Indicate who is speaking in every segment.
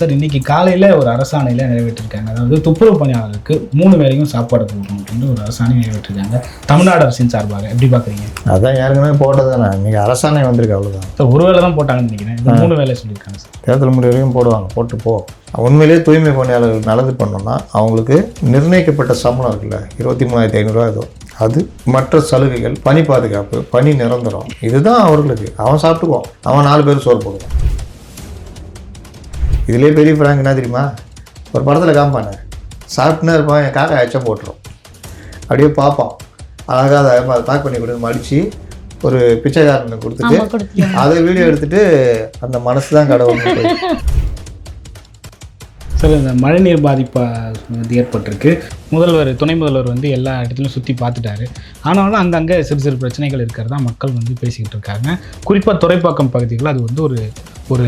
Speaker 1: Sir இன்னைக்கு காலையில் ஒரு அரசாணையில் நிறைவேற்றிருக்காங்க. அதாவது துப்புரவு பணியாளருக்கு மூணு வேளையும் சாப்பாடு கொடுக்கணும் அப்படின்னு ஒரு அரசாணை நிறைவேற்றிருக்காங்க. தமிழ்நாடு அரசின் சார்பாக எப்படி பார்க்குறீங்க?
Speaker 2: அதான் ஏற்கனவே போட்டது தானே. இன்றைக்கி அரசாணை வந்திருக்கு அவ்வளோதான்
Speaker 1: சார் ஒரு வேளை தான் போட்டாங்கன்னு நினைக்கிறேன். மூணு வேலை சொல்லியிருக்காங்க சார்.
Speaker 2: தேர்தல் முடிவு வரைக்கும் போடுவாங்க. போட்டு போ. உண்மையிலேயே தூய்மை பணியாளர்கள் நல்லது பண்ணோம்னா அவங்களுக்கு நிர்ணயிக்கப்பட்ட சம்பளம் இருக்குல்ல? இருபத்தி மூணாயிரத்தி ஐநூறுரூவா ஏதோ. அது மற்ற சலுகைகள் பணி பாதுகாப்பு பணி நிரந்தரம். இதுதான் அவர்களுக்கு. அவன் சாப்பிட்டுக்குவான். அவன் நாலு பேர் சோறு போடுவான். இதுலேயே பெரிய ஃப்ராங்க் என்ன தெரியுமா? ஒரு படத்தில் காமிப்பானே சாப்பிட்டுனே இருப்பான் என் காக்கா எச்சம் போட்டுரும். அப்படியே பார்ப்பான். அழகாக அதை பேக் பண்ணி கொடுத்து மடித்து ஒரு பிச்சைக்காரனுக்கு கொடுத்துட்டு அதை வீடியோ எடுத்துட்டு அந்த மனசு தான் கடவுள்
Speaker 1: சார் இந்த மழைநீர் பாதிப்பு வந்து ஏற்பட்டிருக்கு. முதல்வர் துணை முதல்வர் வந்து எல்லா இடத்துலையும் சுற்றி பார்த்துட்டாரு. ஆனாலும் அங்கங்கே சிறு சிறு பிரச்சனைகள் இருக்கிறதா மக்கள் வந்து பேசிக்கிட்டு இருக்காங்க. குறிப்பாக துறைப்பாக்கம் பகுதிகளில் அது வந்து ஒரு ஒரு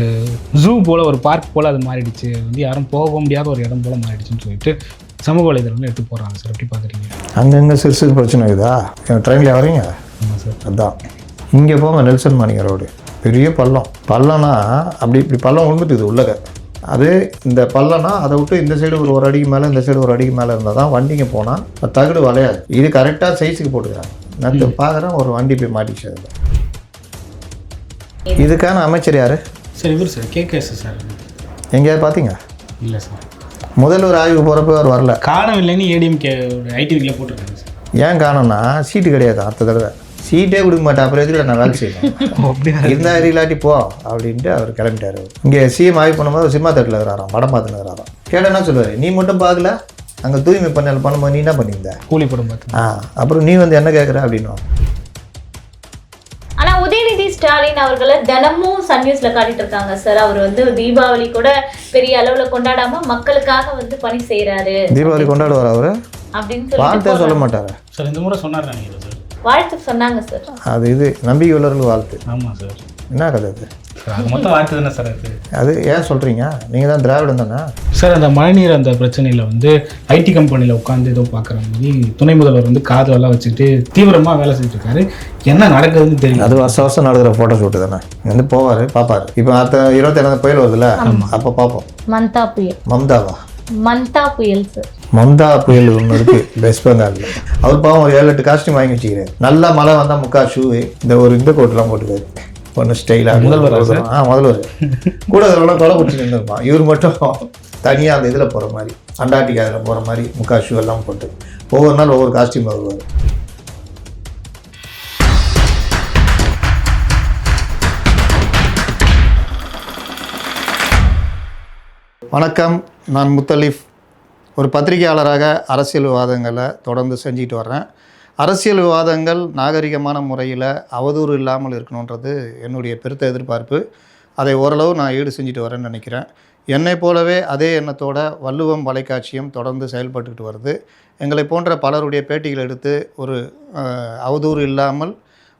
Speaker 1: ஜூ போல் ஒரு பார்க் போல் அது மாறிடுச்சு. வந்து யாரும் போக முடியாத ஒரு இடம் போல் மாறிடுச்சுன்னு சொல்லிட்டு சமூக வலைதளங்கள் எடுத்து போடுறாங்க சார். எப்படி பார்க்குறீங்க?
Speaker 2: அங்கங்கே சிறு சிறு பிரச்சனை இருக்குதா? ட்ரெயினில் வரீங்க
Speaker 1: ஆமாம் சார்.
Speaker 2: அதான். இங்கே போங்க நெல்சன் மாணிக்க ரோடு பெரிய பள்ளம். பள்ளம்னா அப்படி இப்படி பள்ளம் விழுந்துட்டுது உள்ளக. அது இந்த பள்ளம்னா அதை விட்டு இந்த சைடு ஒரு ஒரு அடிக்கு மேலே இந்த சைடு ஒரு அடிக்கு மேலே இருந்தால் தான் வண்டிங்க போனால் தகடு வளையாது. இது கரெக்டாக சைஸுக்கு போட்டுக்கிறாங்க. நான் பார்க்குறேன் ஒரு வண்டி போய் மாட்டிச்சு அதில். இதுக்கான அமைச்சர் யார்?
Speaker 1: சார் இவர் சார் கேகேஎஸ் சார்.
Speaker 2: எங்கேயாவது பார்த்தீங்க
Speaker 1: இல்லை சார்.
Speaker 2: முதல்வர் ஆய்வு போகிறப்ப அவர் வரல.
Speaker 1: காரணம் இல்லைன்னு ஏடிஎம்கே ஐடிவிக்கில் போட்டிருக்காங்க சார்.
Speaker 2: ஏன் காரணம்னா சீட்டு கிடையாது அடுத்த தடவை. சீட்டே கொடுக்க மாட்டேன் அப்புறம் எதுக்கு நான் வேலை செய்யணும்?
Speaker 1: அப்படியா?
Speaker 2: இருந்தா இல்லாட்டி போ அப்படின்ட்டு அவர் கிளம்பிட்டாரு. இங்கே சிஎம் ஆய்வு பண்ணும்போது சினிமா தேட்டரில் இருக்கிறாராம் படம் பார்த்துன்னு இருக்கிறாராம். கேட்டால் என்ன சொல்லுவார்? நீ மட்டும் பார்க்கல? அங்கே தூய்மை பண்ணல பண்ணும்போது நீ என்ன பண்ணியிருந்த?
Speaker 1: கூலி படம் பார்த்து.
Speaker 2: ஆ அப்புறம் நீ வந்து என்ன கேட்குற அப்படின்னு
Speaker 3: ஸ்டாலின் அவர்களை தினமும் சன் நியூஸ்ல காட்டிட்டு இருக்காங்க சார். அவர் வந்து தீபாவளி கூட பெரிய அளவுல கொண்டாடாம மக்களுக்காக வந்து பணி செய்யறாரு
Speaker 2: தீபாவளி கொண்டாடுவார் அவர்?
Speaker 3: அப்படின்னு
Speaker 2: வாழ்த்தே சொல்ல மாட்டார்?
Speaker 1: சார் இந்த முறை சொன்னார் நினைக்கிறேன்
Speaker 3: வாழ்த்து சொன்னாங்க சார்.
Speaker 2: அது இது நம்பிக்கை உள்ளவர்கள் வாழ்த்து.
Speaker 1: ஆமாம் சார்.
Speaker 2: என்ன கதை அது?
Speaker 1: அது மொத்தம் வாழ்த்து தானே சார் அது?
Speaker 2: அது ஏன் சொல்கிறீங்க நீங்கள் தான் திராவிடம் தானே?
Speaker 1: சார் அந்த மழைநீர் அந்த பிரச்சனையில் வந்து ஐடி கம்பெனியில் உட்காந்து ஏதோ பார்க்குற மாதிரி துணை முதல்வர் வந்து காதலெல்லாம் வச்சுக்கிட்டு தீவிரமாக வேலை செஞ்சுட்டு இருக்காரு என்ன நடக்குதுன்னு தெரியல.
Speaker 2: அது வருஷம் வருஷம் நடக்கிற ஃபோட்டோ ஷூட்டு தானே. இங்க வந்து போவார் பார்ப்பாரு இப்போ அடுத்த இருபத்தேழாம் புயல் வருதுல்ல? அப்போ பார்ப்போம்
Speaker 3: மந்தா புயல்.
Speaker 2: மம்தாவா?
Speaker 3: மந்தா புயல் சார்
Speaker 2: மம்தா புயல் ஒன்று இருக்கு வெஸ்ட் பெங்காலில் அவர் பாவம் ஒரு ஏழு எட்டு காஸ்டியூம் வாங்கி வச்சுக்கிறாரு. நல்லா மழை வந்தால் முக்கா ஷூ இந்த ஒரு இந்த கோட்லாம் போட்டுக்காரு ஒன்று ஸ்டைலாக
Speaker 1: முதல்வரா?
Speaker 2: ஆ முதல்வர். கூட அதெல்லாம் கொலை பிடிச்சி நின்றுருப்பான் இவர் மட்டும் தனியாக அந்த இதில் போகிற மாதிரி அண்டார்டிகா அதில் போகிற மாதிரி முக்கா ஷூ எல்லாம் போட்டு ஒவ்வொரு நாள் ஒவ்வொரு காஸ்டியூம் வருவார். வணக்கம். நான் முத்தலீஃப் ஒரு பத்திரிகையாளராக அரசியல் விவாதங்களை தொடர்ந்து செஞ்சுட்டு வர்றேன். அரசியல் விவாதங்கள் நாகரிகமான முறையில் அவதூறு இல்லாமல் இருக்கணுன்றது என்னுடைய பெருத்த எதிர்பார்ப்பு. அதை ஓரளவு நான் ஈடு செஞ்சுட்டு வரேன்னு நினைக்கிறேன். என்னை போலவே அதே எண்ணத்தோட வள்ளுவம் வலைக்காட்சியும் தொடர்ந்து செயல்பட்டுக்கிட்டு வருது. எங்களை போன்ற பலருடைய பேட்டிகள் எடுத்து ஒரு அவதூறு இல்லாமல்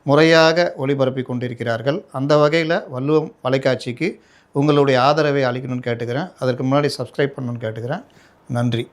Speaker 2: முறையாக ஒளிபரப்பி கொண்டிருக்கிறார்கள். அந்த வகையில் வள்ளுவம் வலைக்காட்சிக்கு உங்களுடைய ஆதரவை அளிக்கணும்னு கேட்டுக்கிறேன். அதற்கு முன்னாடி சப்ஸ்கிரைப் பண்ணணும்னு கேட்டுக்கிறேன். நன்றி.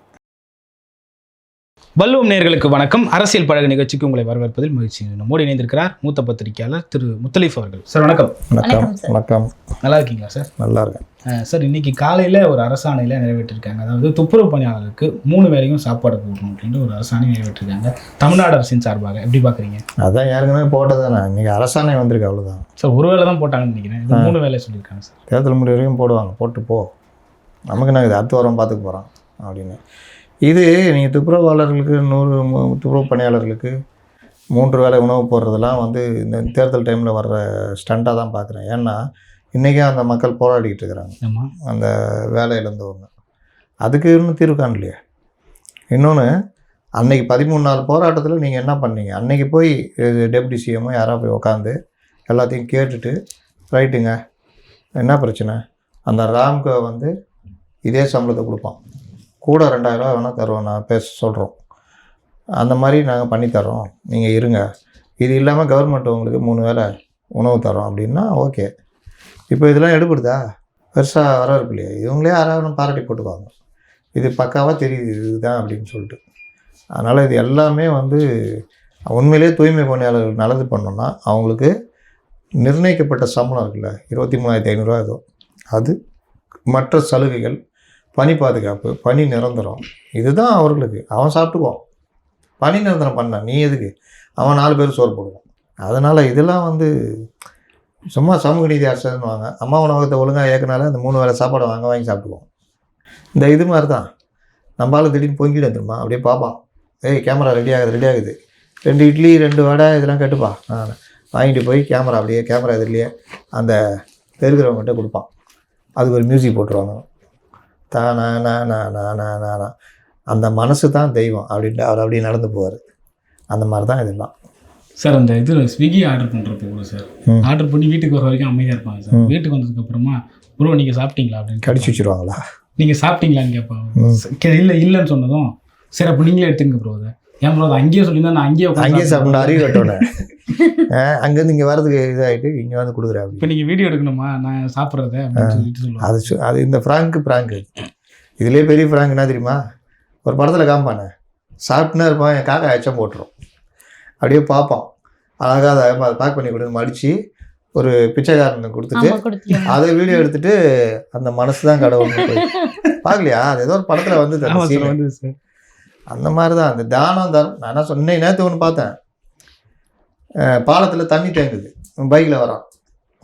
Speaker 1: வல்லுவம் நேயர்களுக்கு வணக்கம். அரசியல் பழக நிகழ்ச்சிக்கு உங்களை வரவேற்பதில் மகிழ்ச்சி. நம்மோடு இணைந்திருக்கிறார் மூத்த பத்திரிகையாளர் திரு முத்தலீஃப் அவர்கள். சார் வணக்கம்.
Speaker 2: வணக்கம்.
Speaker 3: வணக்கம் சார்.
Speaker 2: வணக்கம்.
Speaker 1: நல்லா இருக்கீங்களா சார்?
Speaker 2: நல்லா இருக்கேன்.
Speaker 1: சார் இன்னைக்கு காலையில் ஒரு அரசாணையில் நிறைவேற்றிருக்காங்க. அதாவது துப்புரவு பணியாளருக்கு மூணு வேளையும் சாப்பாடு கொடுக்கணும் அப்படின்ற ஒரு அரசாணை நிறைவேற்றிருக்காங்க. தமிழ்நாடு அரசின் சார்பாக எப்படி பார்க்குறீங்க
Speaker 2: அதான் ஏற்கனவே போட்டது தானே இன்றைக்கி அரசாணை வந்திருக்கு அவ்வளோதான்
Speaker 1: சார் ஒரு வேளை தான் போட்டாங்கன்னு நினைக்கிறேன். மூணு வேலை சொல்லியிருக்காங்க சார்.
Speaker 2: தேர்தல் முடிவு வரைக்கும் போடுவாங்க. போட்டு போ. நமக்கு நான் இது அடுத்த வாரம் பார்த்துக்க போகிறோம் அப்படின்னு. இது நீங்கள் துப்புரவாளர்களுக்கு நூறு துப்புரவு பணியாளர்களுக்கு மூன்று வேளை உணவு போடுறதெல்லாம் வந்து இந்த தேர்தல் டைமில் வர்ற ஸ்டண்ட்டாக தான் பார்க்குறேன் ஏன்னா இன்றைக்கே அந்த மக்கள் போராடிக்கிட்டு இருக்கிறாங்க. அந்த வேலையில இருந்தவங்க. அதுக்கு இன்னும் தீர்வு காணலையே. இன்னொன்று அன்னைக்கு பதிமூணு நாள் போராட்டத்தில் நீங்கள் என்ன பண்ணீங்க? அன்னைக்கு போய் டெப்டி சிஎம்மோ யாராவது போய் உட்காந்து எல்லாத்தையும் கேட்டுட்டு ரைட்டுங்க என்ன பிரச்சனை? அந்த ராம்க்கு வந்து இதே சம்பளத்தை கொடுப்பான். கூட ரெண்டாயிரரூவா வேணால் தருவோம். நான் பேச சொல்கிறோம் அந்த மாதிரி நாங்கள் பண்ணித்தரோம் நீங்கள் இருங்க. இது இல்லாமல் கவர்மெண்ட் உங்களுக்கு மூணு வேளை உணவு தரோம் அப்படின்னா ஓகே இப்போ இதெல்லாம் எடுப்படுதா பெருசாக வரவேற்பு இல்லையா. இவங்களே யாராவது பாராட்டி போட்டுக்குவாங்க. இது பக்காவாக தெரியுது. இதுதான் அப்படின்னு சொல்லிட்டு. அதனால் இது எல்லாமே வந்து உண்மையிலேயே தூய்மை பணியாளர்கள் நல்லது பண்ணோன்னா அவங்களுக்கு நிர்ணயிக்கப்பட்ட சம்பளம் இருக்குல்ல. இருபத்தி மூணாயிரத்தி ஐநூறுரூவா ஏதோ. அது மற்ற சலுகைகள் பனி பாதுகாப்பு பனி நிரந்தரம். இதுதான் அவர்களுக்கு. அவன் சாப்பிட்டுக்குவான். பனி நிரந்தரம் பண்ண நீ எதுக்கு? அவன் நாலு பேர் சோறு போடுவான். அதனால் இதெல்லாம் வந்து சும்மா சமூக நீதி அரசுன்னுவாங்க அம்மா உணவகத்தை ஒழுங்காக ஏற்கனால அந்த மூணு வேலை சாப்பாடு வாங்க வாங்கி சாப்பிடுவோம் இந்த இது மாதிரி தான் நம்ம திடீர்னு பொங்கிட்டு வந்துருமா அப்படியே பார்ப்பான். ஏய் கேமரா ரெடி ஆகுது ரெடி ஆகுது. ரெண்டு இட்லி ரெண்டு வடை இதெல்லாம் கட்டுப்பா நான் வாங்கிட்டு போய் கேமரா அப்படியே கேமரா இதுலேயே அந்த தெருக்கிறவங்ககிட்ட கொடுப்பான். அதுக்கு ஒரு மியூசிக் போட்டுருவாங்க. தானா நா நா நா நா நா நா. அந்த மனசு தான் தெய்வம். அப்படின்ட்டு அவர் அப்படியே நடந்து போவார். அந்த மாதிரி தான் இதெல்லாம்.
Speaker 1: சார் அந்த இது ஸ்விக்கி ஆர்டர் பண்ணுறப்ப கூட சார். ஆர்டர் பண்ணி வீட்டுக்கு வர வரைக்கும் அமைதியாக இருப்பாங்க சார். வீட்டுக்கு வந்ததுக்கு அப்புறமா ப்ரோ நீங்கள் சாப்பிட்டீங்களா? அப்படின்னு
Speaker 2: கடிச்சு வச்சிருவாங்களா?
Speaker 1: நீங்கள் சாப்பிட்டீங்களான்னு கேட்பாங்க. இல்லை இல்லைன்னு சொன்னதும் சரி அப்போ நீங்களே எடுத்துங்க ப்ரோ அதை. ஏன் ப்ரோ அதை அங்கேயே சொல்லியிருந்தா நான் அங்கேயே உட்கார்ந்து
Speaker 2: அங்கேயே சாப்பிடணும்
Speaker 1: சாப்பிடுவேன்.
Speaker 2: அறிவு கட்டோன்னே அங்கேருந்து இங்கே வரதுக்கு இதாகிட்டு இங்கே வந்து
Speaker 1: இப்போ நீங்கள் வீடியோ எடுக்கணுமா? நான் சாப்பிட்றத
Speaker 2: அது அது இந்த ஃப்ராங்க்கு ஃப்ராங்கு இதுலேயே பெரிய ஃப்ராங்க் என்ன தெரியுமா? ஒரு படத்தில் காமிப்பானே. சாப்பிட்டுனா இருப்பான் என் காக்கா எச்சம் போட்டுரும். அப்படியே பார்ப்பான். அழகாக அதை அதை பேக் பண்ணி கொடுத்து மடித்து ஒரு பிச்சைக்காரனுக்கு கொடுத்துட்டு அதை வீடியோ எடுத்துட்டு அந்த மனசு தான் கடவுள்னு போய். பார்க்கலையா? அது ஏதோ ஒரு படத்தில் வந்து அந்த மாதிரி தான் அந்த தானம் தரம் நான் என்ன சொன்னேன் நேற்று ஒன்று பார்த்தேன். பாலத்தில் தண்ணி தேங்குது. பைக்கில் வரான்.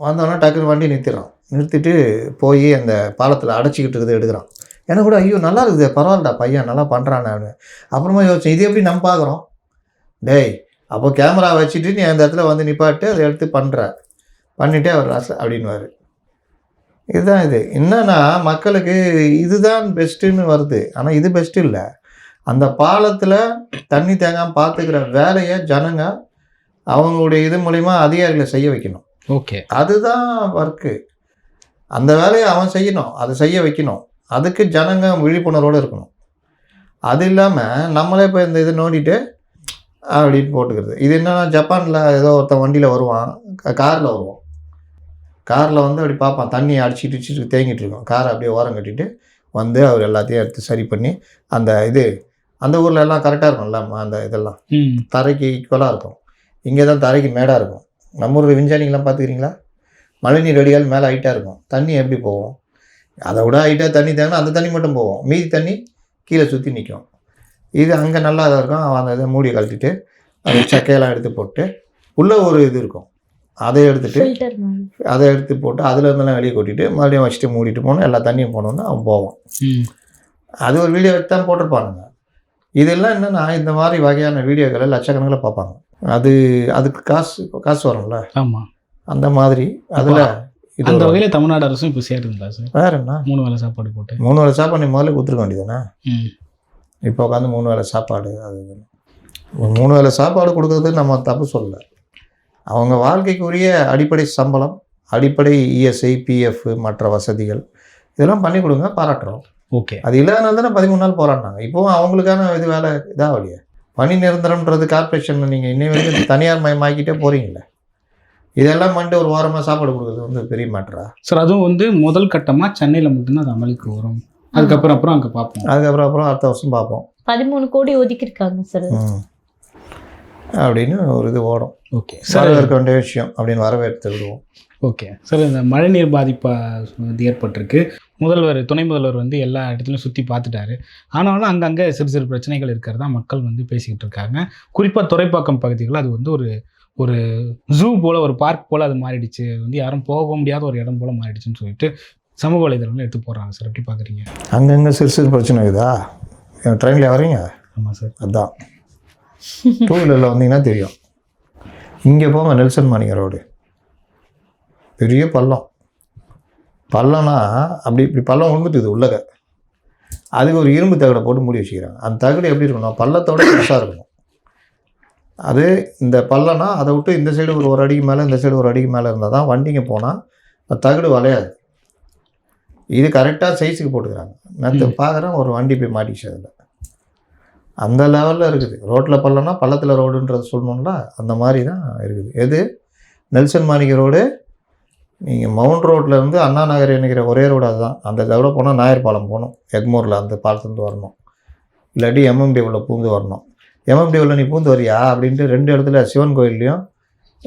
Speaker 2: வந்தோடனே டக்குன்னு வண்டி நிறுத்திடுறான். நிறுத்திட்டு போய் அந்த பாலத்தில் அடைச்சிக்கிட்டு இருக்குது எடுக்கிறான். எனக்கு கூட ஐயோ நல்லா இருக்குது பரவாயில்லடா பையன் நல்லா பண்ணுறான் நான் அப்புறமா யோசிச்சேன் இது எப்படி நம்ம பார்க்குறோம்? டேய் அப்போ கேமரா வச்சுட்டு நீ அந்த இடத்துல வந்து நிப்பாட்டு அதை எடுத்து பண்ணுற பண்ணிவிட்டு அவர் ரச அப்படின்னுவார். இதுதான் இது. என்னன்னா மக்களுக்கு இதுதான் பெஸ்ட்டுன்னு வருது. ஆனால் இது பெஸ்ட்டு இல்லை. அந்த பாலத்தில் தண்ணி தேங்காமல் பார்த்துக்கிற வேலையை ஜனங்க அவங்களுடைய இது மூலிமா அதிகாரிகளை செய்ய வைக்கணும்.
Speaker 1: ஓகே.
Speaker 2: அதுதான் ஒர்க்கு அந்த வேலையை அவன் செய்யணும். அதை செய்ய வைக்கணும். அதுக்கு ஜனங்க விழிப்புணர்வோடு இருக்கணும். அது இல்லாமல் நம்மளே இப்போ இந்த இது நோண்டிட்டு அப்படின்னு போட்டுக்கிறது. இது என்னன்னா ஜப்பானில் ஏதோ ஒருத்தன் வண்டியில் வருவான். காரில் வருவான். காரில் வந்து அப்படி பார்ப்பான். தண்ணி அடிச்சிட்டு அடிச்சிட்டு தேங்கிட்டு இருக்கும். காரை அப்படியே ஓரம் கட்டிட்டு வந்து அவர் எல்லாத்தையும் எடுத்து சரி பண்ணி அந்த இது அந்த ஊரில் எல்லாம் கரெக்டாக இருக்கும்ல அந்த இதெல்லாம். தரைக்கு ஈக்குவலாக இருக்கும். இங்கே தான் தரைக்கு மேடாக இருக்கும். நம்ம ஊரில் விஞ்ஞானிகள்லாம் பார்த்துக்கிறீங்களா? மழைநீர் வடிகால் மேலே ஹைட்டாக இருக்கும். தண்ணி எப்படி போகும்? அதை விட ஹைட்டாக தண்ணி தேங்கினா அந்த தண்ணி மட்டும் போகும். மீதி தண்ணி கீழே சுற்றி நிற்கும். இது அங்கே நல்லா இதாக இருக்கும். அவன் அந்த இதை மூடி கழட்டிட்டு அந்த சக்கையெல்லாம் எடுத்து போட்டு உள்ளே ஒரு இது இருக்கும். அதை எடுத்துட்டு அதை எடுத்து போட்டு அதில் இருந்தெல்லாம் வெளியே கொட்டிட்டு மறுபடியும் வச்சுட்டு மூடிட்டு போகணும். எல்லா தண்ணியும் போனோன்னா அவன் போவான். அது ஒரு வீடியோ எடுத்து தான் போட்டிருப்பானுங்க. இதெல்லாம் என்னன்னா இந்த மாதிரி வகையான வீடியோக்களை லட்சக்கணக்கில் பார்ப்பாங்க. அது அதுக்கு காசு காசு வரும்ல?
Speaker 1: ஆமாம்
Speaker 2: அந்த மாதிரி அதில்
Speaker 1: அந்த. வகையில் தமிழ்நாடு அரசும் இப்போ சேருங்களா சார்?
Speaker 2: வேற என்ன?
Speaker 1: மூணு வேளை சாப்பாடு போட்டு.
Speaker 2: மூணு வேளை சாப்பாடு நீ முதல்ல கொடுத்துருக்க வேண்டியதானே
Speaker 1: ம்.
Speaker 2: இப்போ உட்காந்து மூணு வேளை சாப்பாடு அது. மூணு வேளை சாப்பாடு கொடுக்கறது நம்ம தப்பு சொல்லலை. அவங்க வாழ்க்கைக்குரிய அடிப்படை சம்பளம் அடிப்படை இஎஸ்ஐ பிஎஃப் மற்ற வசதிகள் இதெல்லாம் பண்ணி கொடுங்க பாராட்டுறோம்.
Speaker 1: ஓகே.
Speaker 2: அது இல்லாதனால தானே பதிமூணு நாள் போராடினாங்க. இப்போவும் அவங்களுக்கான இது வேலை இதாகலையே. பணி நிரந்தரம்ன்றது கார்பரேஷன் நீங்கள் இன்னை வரைக்கும் தனியார் மயமாக்கிட்டே போகிறீங்களே இதெல்லாம் பண்ணிட்டு ஒரு வாரமாக சாப்பாடு கொடுக்குறது வந்து பெரிய மேட்டரா
Speaker 1: சார் அதுவும் வந்து முதல் கட்டமாக சென்னையில் மட்டும்தான் அது அமலுக்கு வரும். அதுக்கப்புறம் அப்புறம் அங்கே பார்ப்போம்.
Speaker 2: அதுக்கப்புறம் அப்புறம் அடுத்த வருஷம் பார்ப்போம்.
Speaker 3: பதிமூணு கோடி ஒதுக்கியிருக்காங்க சார்.
Speaker 2: அப்படின்னு ஒரு இது ஓடும்.
Speaker 1: ஓகே சார்
Speaker 2: வரவேற்க வேண்டிய விஷயம் அப்படின்னு வரவேற்று விடுவோம்.
Speaker 1: ஓகே. சார் இந்த மழைநீர் பாதிப்பு வந்து ஏற்பட்டிருக்கு. முதல்வர் துணை முதல்வர் வந்து எல்லா இடத்துலையும் சுற்றி பார்த்துட்டாரு. ஆனாலும் அங்கங்கே சிறு சிறு பிரச்சனைகள் இருக்கிறதா மக்கள் வந்து பேசிக்கிட்டு இருக்காங்க. குறிப்பாக துறைப்பாக்கம் பகுதிகள் அது வந்து ஒரு ஒரு ஜூ போல் ஒரு பார்க் போல் அது மாறிடுச்சு. அது வந்து யாரும் போக முடியாத ஒரு இடம் போல் மாறிடுச்சுன்னு சொல்லிட்டு சமூக வலைதளங்கள் எடுத்து போடுறாங்க சார். எப்படி பார்க்குறீங்க
Speaker 2: அங்கங்கே சிறு சிறு பிரச்சனை இருக்குதா? ட்ரெயினில் வரீங்க
Speaker 1: ஆமாம் சார்.
Speaker 2: அதான். டூ வீலரில் வந்தீங்கன்னா தெரியும். இங்கே போங்க நெல்சன் மாணிக்க ரோடு பெரிய பள்ளம். பள்ளம்னா அப்படி இப்படி பள்ளம் விழுந்துட்டுது உள்ளக. அதுக்கு ஒரு இரும்பு தகடை போட்டு மூடி வச்சுக்கிறாங்க. அந்த தகடு எப்படி இருக்கணும் பள்ளத்தோட பெருசாக இருக்கணும். அது இந்த பள்ளம்னா அதை விட்டு இந்த சைடு ஒரு ஒரு அடிக்கு மேலே இந்த சைடு ஒரு அடிக்கு மேலே இருந்தால் தான் வண்டிங்க போனால் அந்த தகடு வளையாது. இது கரெக்டாக சைஸுக்கு போட்டுக்கிறாங்க. நேற்று பார்க்குறேன் ஒரு வண்டி போய் மாட்டிச்சு அதில். அந்த லெவலில் இருக்குது. ரோட்டில் பள்ளம்னா பள்ளத்தில் ரோடுன்றது சொல்லணும்ல அந்த மாதிரி தான் இருக்குது. எது? நெல்சன் மாணிக்க ரோடு நீங்கள் மவுண்ட் ரோட்டில் இருந்து அண்ணா நகர் நினைக்கிற ஒரே ரோடு அதுதான். அந்த தவிர போனால் நாயர் பாலம் போகணும். எக்மோரில் அந்த பாலத்துலேருந்து வரணும். இல்லாட்டி எம்எம்டி உள்ள பூந்து வரணும். எம்எம்டி உள்ள நீ பூந்து வரியா? அப்படின்ட்டு ரெண்டு இடத்துல சிவன் கோயில்லையும்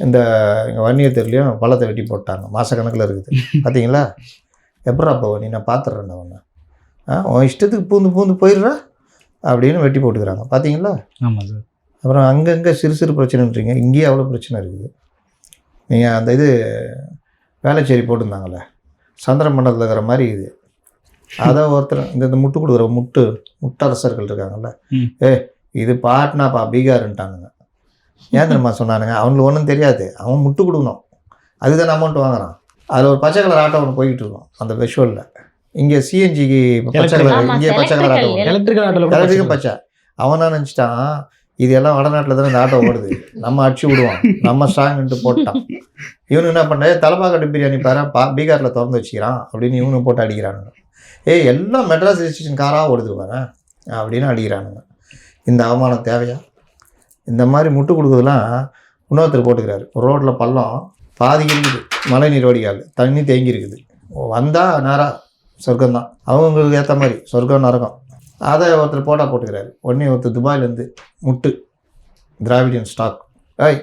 Speaker 2: இந்த வன்னியத்தூர்லேயும் பள்ளத்தை வெட்டி போட்டாங்க. மாதக்கணக்கில் இருக்குது. பார்த்தீங்களா எப்படா போவ? நீ நான் பார்த்துட்றேன் ஆ உன் இஷ்டத்துக்கு பூந்து பூந்து போயிடுறா அப்படின்னு வெட்டி போட்டுக்கிறாங்க. பார்த்தீங்களா
Speaker 1: ஆமாம் சார்.
Speaker 2: அப்புறம் அங்கங்கே சிறு சிறு பிரச்சனைன்றீங்க. இங்கேயே அவ்வளோ பிரச்சனை இருக்குது. நீங்கள் அந்த இது வேலைச்சேரி போட்டிருந்தாங்கல்ல. சந்திர மண்டலத்தில் இருக்கிற மாதிரி இது. அதை ஒருத்தர் இந்த இந்த முட்டு கொடுக்குற முட்டு முட்டரசர்கள் இருக்காங்கல்ல.
Speaker 1: ம்.
Speaker 2: ஏ இது பாட்னாப்பா பீகாருன்ட்டானுங்க. ஏன் தெரியுமா சொன்னானுங்க? அவனுக்கு ஒன்றும் தெரியாது. அவன் முட்டு கொடுக்கணும். அதுதான் அமௌண்ட் வாங்குறான். அதில் ஒரு பச்சை கலர் ஆட்டோ ஒன்று போய்கிட்டு இருக்கும் அந்த விஷுவலில் இங்கே சிஎன்ஜிக்கு பச்சை கலர் இங்கே பச்சை கலர் ஆட்டோ.
Speaker 1: எலக்ட்ரிக்கல்
Speaker 2: பச்சை அவனா நினச்சிட்டான்? இது எல்லாம் வடநாட்டில் தானே இந்த ஆட்டோ ஓடுது. நம்ம அடிச்சு விடுவோம். நம்ம ஸ்ட்ராங்ன்ட்டு போட்டான். இவனு என்ன பண்ண தலைப்பாக்கட்டு பிரியாணி பாரு பா பீகாரில் திறந்து வச்சுக்கிறான் அப்படின்னு இவனு போட்டு அடிக்கிறானுங்க. ஏய் எல்லாம் மெட்ராஸ் ரெஜிஸ்ட்ரேஷன் காராக ஓடுது பாரு அப்படின்னு அடிக்கிறானுங்க. இந்த அவமானம் தேவையா? இந்த மாதிரி முட்டு கொடுக்குறதுலாம் இன்னொருத்தர் போட்டுக்கிறாரு. ரோட்டில் பள்ளம் பாதி இருக்குது மழை நீர் வடிகால் தண்ணி தேங்கி இருக்குது. வந்தால் நேராக சொர்க்கம்தான். அவங்களுக்கு ஏற்ற மாதிரி சொர்க்கம் நரகம். அதை ஒருத்தர் போட்டால் போட்டுக்கிறாரு. உடனே ஒருத்தர் துபாயிலேருந்து முட்டு திராவிடியன் ஸ்டாக் ஐய்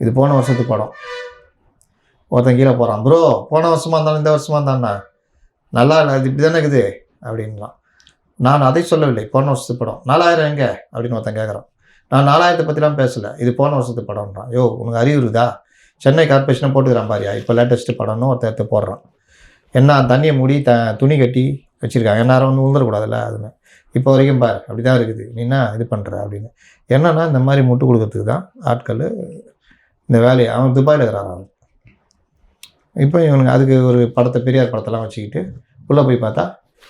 Speaker 2: இது போன வருஷத்து படம். ஒருத்தன் கீழே போகிறான் ப்ரோ போன வருஷமாக இருந்தாலும் இந்த வருஷமாக இருந்தாண்ணா நல்லா இல்லை அது இப்படி தானே இருக்குது? அப்படின்லாம். நான் அதை சொல்லவில்லை போன வருஷத்து படம். நாலாயிரம் எங்கே? அப்படின்னு ஒருத்தன் கேட்குறான் நான் நாலாயிரத்தை பற்றிலாம் பேசலை இது போன வருஷத்து படம்ன்றான். யோ உனக்கு அறிவு இருக்குதா? சென்னை கார்பரேஷனை போட்டுக்கிறான் பாரியா இப்போ லேட்டஸ்ட்டு படம்னு ஒருத்தன் எடுத்து போடுறான். என்ன தண்ணியை மூடி த துணி கட்டி வச்சுருக்காங்க எல்லாரும் வந்து உழுந்துடக்கூடாதுல்ல அதுன்னு. இப்போ வரைக்கும் பாரு அப்படி தான் இருக்குது. நீ என்ன இது பண்ணுற அப்படின்னு. என்னென்னா இந்த மாதிரி முட்டு கொடுக்கறதுக்கு தான் ஆட்கள் இந்த வேலையை அவன் துபாயில் இருக்கிறான் அவன். இப்போ இவனுக்கு அதுக்கு ஒரு படத்தை பெரியார் படத்தெல்லாம் வச்சுக்கிட்டு உள்ளே போய் பார்த்தா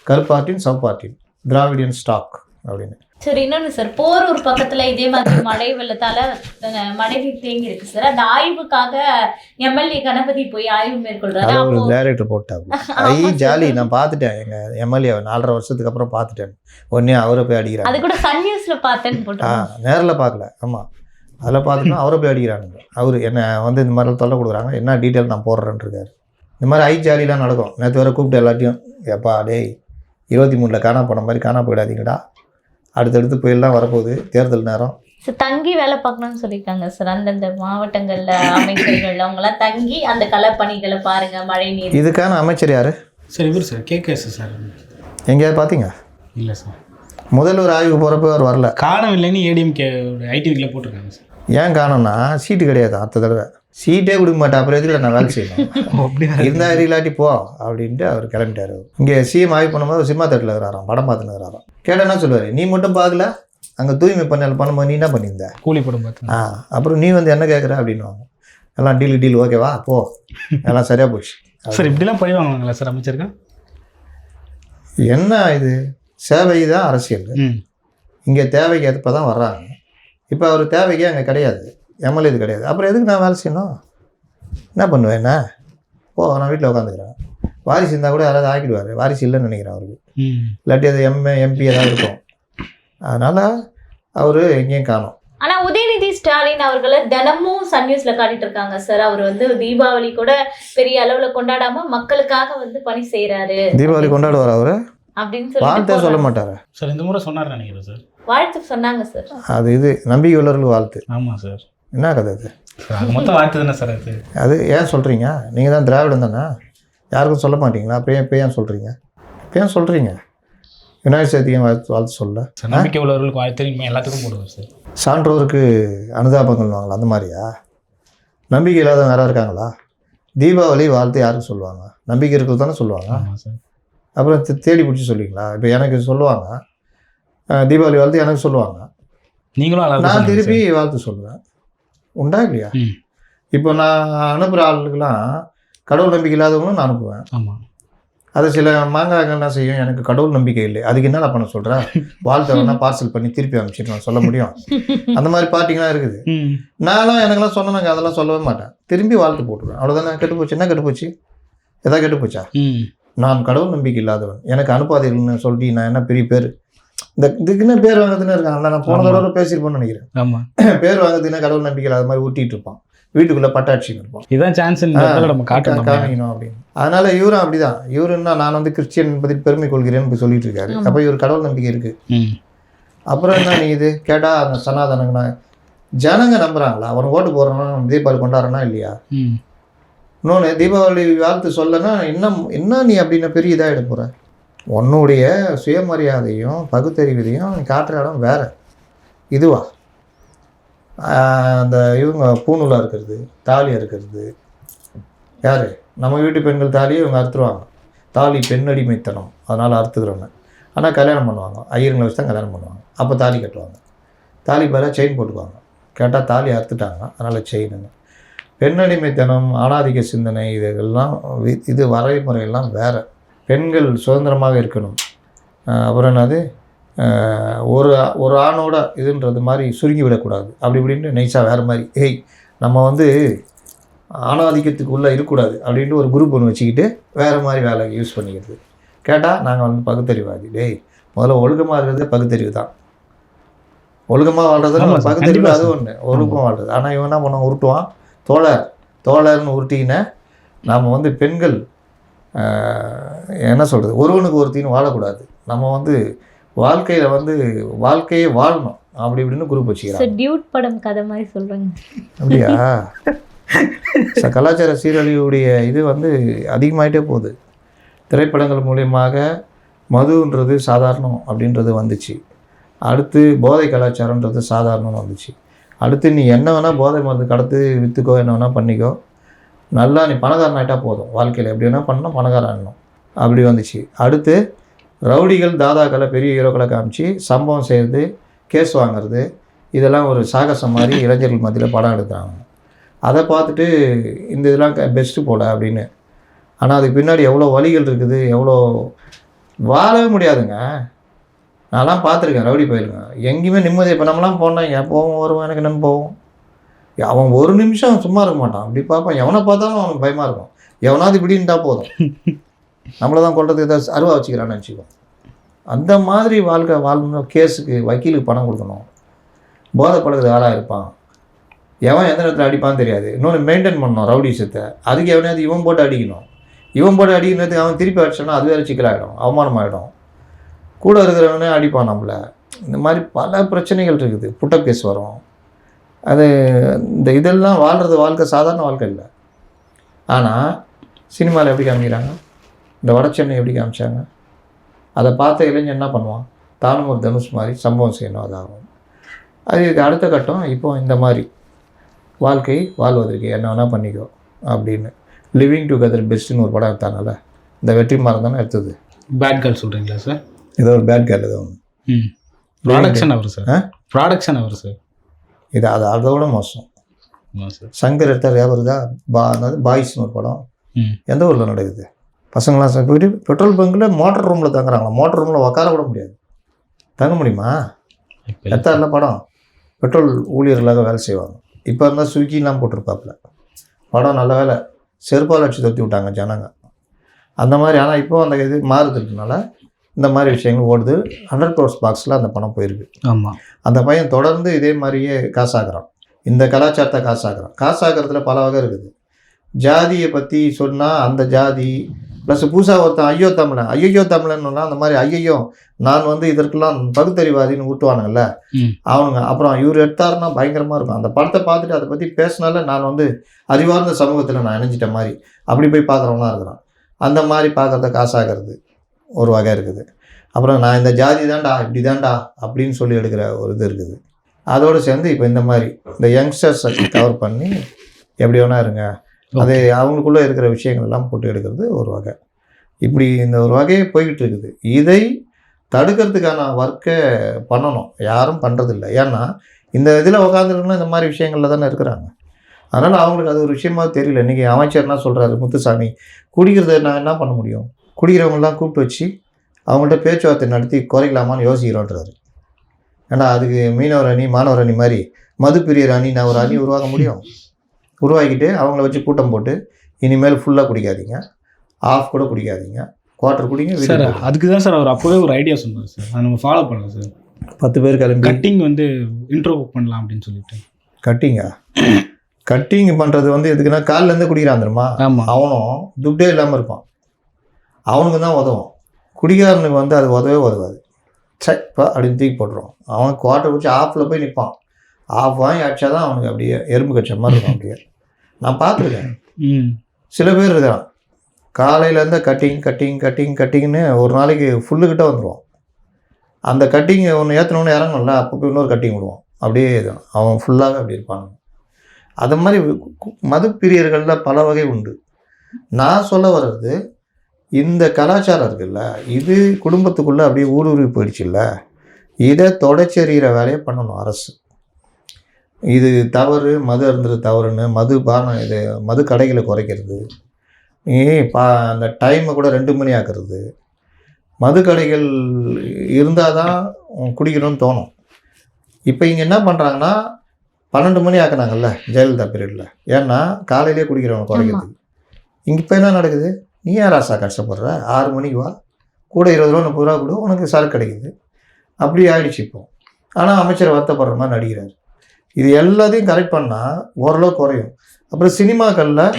Speaker 2: கருப்பாட்டின் சவுப்பாட்டின் திராவிடியன் ஸ்டாக் அப்படின்னு.
Speaker 3: சரி இன்னொன்னு சார் போரூர் பக்கத்துல இதே மாதிரி மழை வெள்ளத்தால மழைநீர் தேங்கி இருக்கு சார் அந்த ஆய்வுக்காக எம்எல்ஏ கணபதி போய் ஆய்வு மேற்கொள்றாரு.
Speaker 2: ஒரு டைரக்டர் போட்டாங்க ஐ ஜாலி நான் பார்த்துட்டேன். எங்கள் எம்எல்ஏ நாலரை வருஷத்துக்கு அப்புறம் பார்த்துட்டேன். உடனே அவரை போய் அடிக்கிறாங்க.
Speaker 3: அது கூட சன் நியூஸ்ல பார்த்தேன்னு
Speaker 2: ஆ
Speaker 3: போட்டு
Speaker 2: நேரில் பார்க்கல. ஆமாம் அதில் பார்த்துட்டோம் அவரை போய் அடிக்கிறானுங்க அவர் என்ன வந்து இந்த மாதிரிலாம் தொல்லை கொடுக்குறாங்க. என்ன டீட்டெயில் நான் போடுறேன்னு இருக்காரு இந்த மாதிரி ஐ ஜாலிலாம் நடக்கும். நேற்று வரை கூப்பிட்டு எல்லாத்தையும் எப்பா டேய் இருபத்தி மூணில் காணா போன மாதிரி காணா போயிடாதீங்கடா. அடுத்தடுத்து புயல்லாம் வரப்போகுது. தேர்தல் நேரம்.
Speaker 3: சார் தங்கி வேலை பார்க்கணும்னு சொல்லியிருக்காங்க சார். அந்தந்த மாவட்டங்கள்ல அமைச்சர்கள் அவங்க எல்லாம் தங்கி அந்த களப்பணிகளை பாருங்க மழை நீர்.
Speaker 2: இதுக்கான அமைச்சர் யார்?
Speaker 1: சார் இவர் சார் கேகேஎஸ் சார்.
Speaker 2: எங்கேயாவது பார்த்தீங்க
Speaker 1: இல்லை சார்.
Speaker 2: முதல்வர் ஆய்வு போகிறப்ப அவர் வரல.
Speaker 1: காரணம் இல்லைன்னு ஏடிஎம்கே ஐடி வீக்கில் போட்டிருக்காங்க சார்.
Speaker 2: ஏன் காணோம்னா சீட்டு கிடையாது அடுத்த தடவை. சீட்டே கொடுக்க மாட்டேன் அப்புறம் எதுக்கு நான் வேலை செய்யணும்? இருந்தா இல்லாட்டி போ அப்படின்ட்டு அவர் கிளம்பிட்டாரு. இங்கே சிஎம் ஆய்வு பண்ணும்போது சினிமா தேட்டரில் இருக்கிறாராம் படம் பார்த்துன்னு இருக்கிறாராம். கேட்டால் என்ன சொல்லுவார்? நீ மட்டும் பார்க்கல? அங்கே தூய்மை பண்ணல பண்ணும்போது நீ என்ன பண்ணியிருந்த?
Speaker 1: கூலி படம் பார்த்து
Speaker 2: ஆ அப்புறம் நீ வந்து என்ன கேட்குற அப்படின்னுவாங்க. எல்லாம் டீல் டீல் ஓகேவா போ. எல்லாம் சரியாக போச்சு.
Speaker 1: சார் இப்படிலாம் பழி வாங்குவாங்களா சார் அமைச்சருக்கு
Speaker 2: என்ன இது? சேவை தான் அரசியல். இங்கே தேவைக்கு ஏற்ப தான் வர்றாங்க. இப்போ அவர் தேவைக்கே அங்கே கிடையாது. எம்எல்ஏ இது கிடையாது. அப்புறம் எதுக்கு நான் வேலை செய்யணும்? என்ன பண்ணுவேன் என்ன? ஓ நான் வீட்டில் உட்காந்துக்கிறேன் வாரிசு இருந்தால் கூட யாராவது ஆக்கிடுவார். வாரிசு இல்லைன்னு நினைக்கிறேன் அவருக்கு. இல்லாட்டி அது எம்ஏ எம்பி ஏதாவது இருக்கும். அதனால் அவர் எங்கேயும் காணோம்.
Speaker 3: ஆனா உதயநிதி ஸ்டாலின் அவர்களை தினமும் சன் நியூஸ்ல காட்டிட்டு இருக்காங்க சார். அவர் வந்து தீபாவளி கூட பெரிய அளவுல கொண்டாடாம மக்களுக்காக வந்து பணி செய்யறாரு
Speaker 2: தீபாவளி கொண்டாடுவார் அவர்?
Speaker 3: அப்படின்னு
Speaker 2: வாழ்த்தே சொல்லி மாட்டார்.
Speaker 1: சார் இந்த முறை சொன்னார் நினைக்கிறேன் சார்.
Speaker 3: வாழ்த்து சொன்னாங்க சார்.
Speaker 2: அது இது நம்பிக்கை உள்ளவர்கள் வாழ்த்து.
Speaker 1: ஆமாம் சார்.
Speaker 2: என்ன கதை அது?
Speaker 1: மொத்தம் வாழ்த்து தானே சார் அது?
Speaker 2: அது ஏன் சொல்கிறீங்க நீங்கள் தான் திராவிடம் தானே? யாருக்கும் சொல்ல மாட்டீங்களா? அப்போ ஏன் இப்போ ஏன் சொல்கிறீங்க இப்போ ஏன் சொல்கிறீங்க விநாயகர் சதுர்த்திக்கு ஏன் வாழ்த்து வாழ்த்து சொல்ல
Speaker 1: சார் நம்பிக்கை உள்ளவர்களுக்கு வாழ்த்து எல்லாத்துக்கும் போடுவார் சார்.
Speaker 2: சான்றோருக்கு அனுதாபங்கள் வாங்கலாம் அந்த மாதிரியா? நம்பிக்கை இல்லாதவங்க யாராவது இருக்காங்களா? தீபாவளி வாழ்த்து யாருக்கு சொல்லுவாங்க? நம்பிக்கை இருக்கிறது தானே சொல்லுவாங்க.
Speaker 1: ஆமாம் சார்.
Speaker 2: அப்புறம் தேடி பிடிச்சி சொல்லுவீங்களா இப்போ எனக்கு சொல்லுவாங்க. தீபாவளி வாழ்த்து எனக்கு சொல்லுவாங்க.
Speaker 1: நீங்களும்
Speaker 2: நான் திருப்பி வாழ்த்து சொல்லுவேன். உண்டா இல்லையா. இப்போ நான் அனுப்புகிற ஆளுக்கெல்லாம் கடவுள் நம்பிக்கை இல்லாதவங்களும் நான் அனுப்புவேன்.
Speaker 1: ஆமாம்
Speaker 2: அது சில மாங்காய்கள் என்ன செய்யும்? எனக்கு கடவுள் நம்பிக்கை இல்லை. அதுக்கு என்ன பண்ண சொல்கிறேன் வாழ்த்து வேணா பார்சல் பண்ணி திருப்பி அனுப்பிச்சிட்டு சொல்ல முடியும். அந்த மாதிரி பார்ட்டிங்களாம் இருக்குது.
Speaker 1: ம்.
Speaker 2: நான்லாம் எனக்கெல்லாம் சொன்னாங்க அதெல்லாம் சொல்லவே மாட்டேன். திரும்பி வாழ்த்து போட்டுருவேன். அவ்வளோதானே கெட்டு போச்சு என்ன கெட்டு போச்சு எதா கெட்டு போச்சா நான் கடவுள் நம்பிக்கை இல்லாதவன் எனக்கு அனுப்பாதீர்கள்னு சொல்லி நான் என்ன பெரிய பேர்? இந்த இதுக்குன்னு பேர் வாங்குறதுன்னு இருக்காங்கல்ல நான் போன. தடவை பேசியிருப்பேன்னு நினைக்கிறேன்.
Speaker 1: ஆமாம்
Speaker 2: பேர் வாங்குறதுன்னா கடவுள் நம்பிக்கை இல்லாத மாதிரி ஊட்டிட்டு இருப்பான். வீட்டுக்குள்ளே பட்டாட்சின்னு இருப்பான்.
Speaker 1: இதான் சான்ஸ் நம்ம காட்டணும் நம்ம.
Speaker 2: காமிக்கணும் அப்படின்னு. அதனால இவரும் அப்படிதான். இவருன்னா நான் வந்து கிறிஸ்டியன் என்பதில் பெருமை கொள்கிறேன்னு சொல்லிட்டு இருக்காரு. அப்போ இவர் கடவுள் நம்பிக்கை இருக்கு.
Speaker 1: ம்.
Speaker 2: அப்புறம் என்ன நீ இது கேட்டா அந்த சனாதனங்கண்ணா ஜனங்க நம்புறாங்களா? அவன் ஓட்டு போடுறானா? தீபாவளி கொண்டாடுறானா இல்லையா?
Speaker 1: ம்.
Speaker 2: இன்னொன்று தீபாவளி வாழ்த்து சொல்லனா இன்னும் என்ன நீ அப்படின்னு பெரிய இதாக எடுப்புற உன்னுடைய சுயமரியாதையும் பகுத்தறிவதையும் நீ காட்டுற இடம் வேறு. இதுவா? அந்த இவங்க பூணூலாக இருக்கிறது தாலி இருக்கிறது. யார்? நம்ம வீட்டு பெண்கள் தாலியை இவங்க அறுத்துருவாங்க. தாலி பெண்ணடிமைத்தனம். அதனால் அறுத்துக்கிறோன்னு ஆனால் கல்யாணம் பண்ணுவாங்க. ஐயருங்களை வச்சு தான் கல்யாணம் பண்ணுவாங்க. அப்போ தாலி கட்டுவாங்க. தாலி பதிலாக செயின் போட்டுக்குவாங்க. கேட்டால் தாலி அறுத்துட்டாங்க. அதனால் செயின்னு பெண்ணடிமைத்தனம் ஆணாதிக்க சிந்தனை இதெல்லாம் இது வரைமுறையெல்லாம் வேறு. பெண்கள் சுதந்திரமாக இருக்கணும். அப்புறம் என்னது? ஒரு ஒரு ஆணோட இதுன்றது மாதிரி சுருங்கி விடக்கூடாது. அப்படி இப்படின்ட்டு நைஸாக வேறு மாதிரி. ஏய் நம்ம வந்து ஆணாதிக்கத்துக்கு உள்ளே இருக்கக்கூடாது அப்படின்ட்டு ஒரு குரூப் ஒன்று வச்சுக்கிட்டு வேறு மாதிரி வேலை யூஸ் பண்ணிக்கிறது. கேட்டால் நாங்கள் வந்து பகுத்தறிவாதி. டேய் முதல்ல ஒழுக்கமாக இருக்கிறது பகுத்தறிவு தான். ஒழுக்கமாக வாழ்றது பகுத்தறிவு அது ஒன்று ஒழுக்கம் வாழ்றது. ஆனால் இவன் என்ன பண்ண உருட்டுவான். தோழர் தோழர்னு உருட்டிக்கின நாம் வந்து பெண்கள் என்ன சொல்கிறது ஒருவனுக்கு ஒருத்தின்னு வாழக்கூடாது. நம்ம வந்து வாழ்க்கையில் வந்து வாழ்க்கையே வாழணும் அப்படி இப்படின்னு குரூப் வச்சுக்கிறாங்க.
Speaker 3: சார் டியூட் படம் கதை மாதிரி சொல்றாங்க.
Speaker 2: அப்படியா? ச கலாச்சார சீரழிவுடைய இது வந்து அதிகமாயிட்டே போகுது. திரைப்படங்கள் மூலியமாக மதுன்றது சாதாரணம் அப்படின்றது வந்துச்சு. அடுத்து போதை கலாச்சாரன்றது சாதாரணம் வந்துச்சு. அடுத்து நீ என்ன வேணால் போதை மருந்து கடத்து விற்றுக்கோ என்ன வேணால் பண்ணிக்கோ. நல்லா நீ பணக்காரன் ஆகிட்டா போதும். வாழ்க்கையில் எப்படி வேணால் பண்ணால் பணக்காரன் ஆகணும் அப்படி வந்துச்சு. அடுத்து ரவுடிகள் தாதாக்களை பெரிய ஹீரோக்களை காமிச்சு சம்பவம் செய்கிறது கேஸ் வாங்குறது. இதெல்லாம் ஒரு சாகசம் மாதிரி இளைஞர்கள் மத்தியில் படம் எடுத்தாங்க அதை பார்த்துட்டு இந்த இதெல்லாம் பெஸ்ட்டு போட அப்படின்னு. ஆனால் அதுக்கு பின்னாடி எவ்வளோ வழிகள் இருக்குது எவ்வளோ வாழவே முடியாதுங்க. நான்லாம் பார்த்துருக்கேன் ரவுடி போயிருங்க எங்கேயுமே நிம்மதி இப்போ நம்மலாம் போனால் என் போவோம் வருவோம் எனக்கு என்னன்னு போவோம் அவன் ஒரு நிமிஷம் சும்மா இருக்க மாட்டான். அப்படி பார்ப்பான். எவனை பார்த்தாலும் அவனுக்கு பயமாக இருக்கும். எவனாவது இப்படின்ட்டா போதும். நம்மளை தான் கொள்றதுக்கு ஏதாவது அருவா வச்சுக்கிறான்னு வச்சுக்கோ அந்த மாதிரி வாழ்க்கை வாழணும் கேஸுக்கு வக்கீலுக்கு பணம் கொடுக்கணும். போதை பழகுது ஆளாக இருப்பான். எவன் எந்த நேரத்தில் அடிப்பான்னு தெரியாது. இன்னொன்று மெயின்டைன் பண்ணணும் ரவுடிசத்தை அதுக்கு எவனையாவது இவன் போட்டு அடிக்கணும். இவன் போட்டு அடிக்கிறதுக்கு அவன் திருப்பி அடிச்சானா அது வேறு சிக்கலாகிடும் அவமானம் ஆகிடும் கூட இருக்கிறவனே அடிப்பான் நம்மளை. இந்த மாதிரி பல பிரச்சனைகள் இருக்குது. புட்டப் கேஸ் வரும். அது இந்த இதெல்லாம் வாழ்கிறது வாழ்க்கை சாதாரண வாழ்க்கை இல்லை. ஆனால் சினிமாவில் எப்படி காமிக்கிறாங்க? இந்த வட சென்னை எப்படி காமிச்சாங்க? அதை பார்த்த இளைஞன் என்ன பண்ணுவான்? தானும் ஒரு தனுஷ் மாதிரி சம்பவம் செய்யணும் அதாகும். அது இதுக்கு அடுத்த கட்டம். இப்போ இந்த மாதிரி. வாழ்க்கை வாழ்வதற்கு என்ன வேணால் பண்ணிக்கோ அப்படின்னு. லிவிங் டுகெதர் பெஸ்ட்டுன்னு ஒரு படம் எடுத்தாங்கல்ல? இந்த வெற்றி மரம் தானே எடுத்தது?
Speaker 1: பேட் கேர்ள் சொல்கிறீங்களா சார்
Speaker 2: ஏதோ ஒரு பேட் கேர்ள் ஏதோ ஒன்று
Speaker 1: ப்ராடக்ஷன் அவர் சார்? ப்ராடக்ஷன் அவர் சார்
Speaker 2: இது அது அதோட மோசம். சங்கர் எடுத்தார் வியாபாரதா பா அதாவது பாய்ஸ்னு ஒரு படம். எந்த ஊரில் நடக்குது? பசங்களாம் போயிட்டு பெட்ரோல் பங்க்கில் மோட்டர் ரூமில் தங்குறாங்களா? மோட்டர் ரூமில் உட்கார கூட முடியாது. தங்க முடியுமா? எத்தாரில் படம்? பெட்ரோல் ஊழியர்களாக வேலை செய்வாங்க. இப்போ இருந்தால் ஸ்விக்கிலாம் போட்டிருப்பாப்புல. படம் நல்ல வேலை. செருப்பால் அடிச்சு தொத்தி விட்டாங்க ஜனங்க. அந்த மாதிரி ஆனால் இப்போ அந்த இது மாறுதுனால இந்த மாதிரி விஷயங்கள் ஓடுது. ஹண்ட்ரட் க்ரோர்ஸ் பாக்ஸில் அந்த பணம் போயிருக்கு.
Speaker 1: ஆமாம்
Speaker 2: அந்த பையன் தொடர்ந்து இதே மாதிரியே காசாக்குறான் இந்த கலாச்சாரத்தை காசாக்குறான் காசாக்குறதுல பல வகை இருக்குது. ஜாதியை பற்றி சொன்னால் அந்த ஜாதி ப்ளஸ் புதுசாக ஒருத்தன் ஐயோ தமிழன் ஐயோ தமிழன்னா அந்த மாதிரி ஐயோ நான் வந்து இதற்கெல்லாம் பகுத்தறிவாதின்னு ஊட்டுவானுங்கல்ல. அவனுங்க அப்புறம் இவர் எடுத்தாருன்னா பயங்கரமாக இருக்கும். அந்த படத்தை பார்த்துட்டு அதை பற்றி பேசினால நான் வந்து அறிவார்ந்த சமூகத்தில் நான் இணைஞ்சிட்ட மாதிரி. அப்படி போய் பார்க்குறவங்களாம் இருக்கிறான். அந்த மாதிரி பார்க்குறத காசாகிறது. ஒரு வகை இருக்குது. அப்புறம் நான் இந்த ஜாதி தான்டா இப்படி தான்டா அப்படின்னு சொல்லி எடுக்கிற ஒரு இது இருக்குது. அதோடு சேர்ந்து இப்போ இந்த மாதிரி இந்த யங்ஸ்டர்ஸை கவர் பண்ணி எப்படி வேணா இருங்க. அது அவங்களுக்குள்ளே இருக்கிற விஷயங்கள் எல்லாம் போட்டு எடுக்கிறது ஒரு வகை. இப்படி இந்த ஒரு வகையை போய்கிட்டு இருக்குது. இதை தடுக்கிறதுக்கான ஒர்க்கை பண்ணணும். யாரும் பண்ணுறதில்ல ஏன்னா இந்த இதில் உட்காந்துருக்கணும் இந்த மாதிரி விஷயங்களில் தானே இருக்கிறாங்க. அதனால் அவங்களுக்கு அது ஒரு விஷயமா தெரியல. இன்றைக்கி அமைச்சர் என்ன சொல்கிறாரு முத்துசாமி குடிக்கிறத நான் என்ன பண்ண முடியும்? குடிக்கிறவங்களாம் கூப்பிட்டு வச்சு அவங்கள்ட்ட பேச்சுவார்த்தை நடத்தி குறைக்கலாமான்னு யோசிக்கிறோன்றாரு. ஏன்னா அதுக்கு மீனவர் அணி மாணவர் அணி மாதிரி மது பிரியர் அணி நான் ஒரு அணி உருவாக்க முடியும். உருவாக்கிட்டு அவங்கள வச்சு கூட்டம் போட்டு இனிமேல் ஃபுல்லாக குடிக்காதீங்க. ஆஃப் கூட குடிக்காதீங்க. குவார்ட்டர் குடிங்க
Speaker 1: சார். அதுக்கு தான் சார் அவர் அப்போவே ஒரு ஐடியா சொன்னார் சார். அதை நம்ம ஃபாலோ பண்ணலாம் சார்.
Speaker 2: பத்து பேர் கிளம்பி
Speaker 1: கட்டிங் வந்து இன்ட்ரோ பண்ணலாம் அப்படின்னு சொல்லிட்டு.
Speaker 2: கட்டிங்க கட்டிங் பண்ணுறது வந்து எதுக்குன்னா காலிலேருந்து குடிக்கிறான் தெரியுமா?
Speaker 1: ஆமாம்
Speaker 2: அவனும் துட்டே இல்லாமல் இருப்பான். அவனுக்கு தான் உதவும். குடிகாரனுக்கு வந்து அது உதவே உதவாது. சப்பா அப்படின்னு தூக்கி போட்டுருவான் அவன் குவார்ட்டர் வச்சு ஆஃபில் போய் நிற்பான் ஆஃப் வாங்கி அடிச்சா தான் அவனுக்கு அப்படியே எறும்பு கச்ச மாதிரி இருக்கும் அப்படியே. நான் பார்த்துருக்கேன். சில பேர் இருக்கிறான் காலையிலேருந்து கட்டிங் கட்டிங் கட்டிங் கட்டிங்னு ஒரு நாளைக்கு ஃபுல்லுக்கிட்ட வந்துடுவான் அந்த கட்டிங் ஒன்று ஏற்றினோன்னு இறங்கும்ல அப்போ இன்னொரு கட்டிங் விடுவான். அப்படியே இது- அவன் ஃபுல்லாகவே அப்படி இருப்பான். அது மாதிரி கு- மது பிரியர்களில் பல வகை உண்டு. நான் சொல்ல வர்றது இந்த கலாச்சாரம் இருக்குல்ல இது குடும்பத்துக்குள்ளே அப்படியே ஊடுருவி போயிடுச்சுல்ல? இதை தொடச்செறிகிற வேலையை பண்ணணும் அரசு. இது தவறு மது அருந்துறது தவறுன்னு மது பானம் இது மது கடைகளை குறைக்கிறது. பா அந்த டைமை கூட ரெண்டு மணி ஆக்குறது. மது கடைகள் இருந்தால் தான் குடிக்கணும்னு தோணும். இப்போ இங்கே என்ன பண்ணுறாங்கன்னா பன்னெண்டு மணி ஆக்குனாங்கல்ல ஜெயலலிதா பீரியடில் ஏன்னா காலையிலேயே குடிக்கிறவங்க குறைக்கிறது. இங்கே இப்போ என்ன நடக்குது? நீ யாராசா கஷ்டப்படுற? ஆறு மணிக்கு வா. கூட இருபது ரூபா முப்பது ரூபா கூட. உனக்கு சரக்கு கிடைக்குது. அப்படி ஆயிடுச்சு இப்போ. ஆனால் அமைச்சர் வருத்தப்படுற மாதிரி நடிகிறார் இது எல்லாத்தையும் கரெக்ட் பண்ணால் ஓரளவு குறையும். அப்புறம் சினிமாக்களில்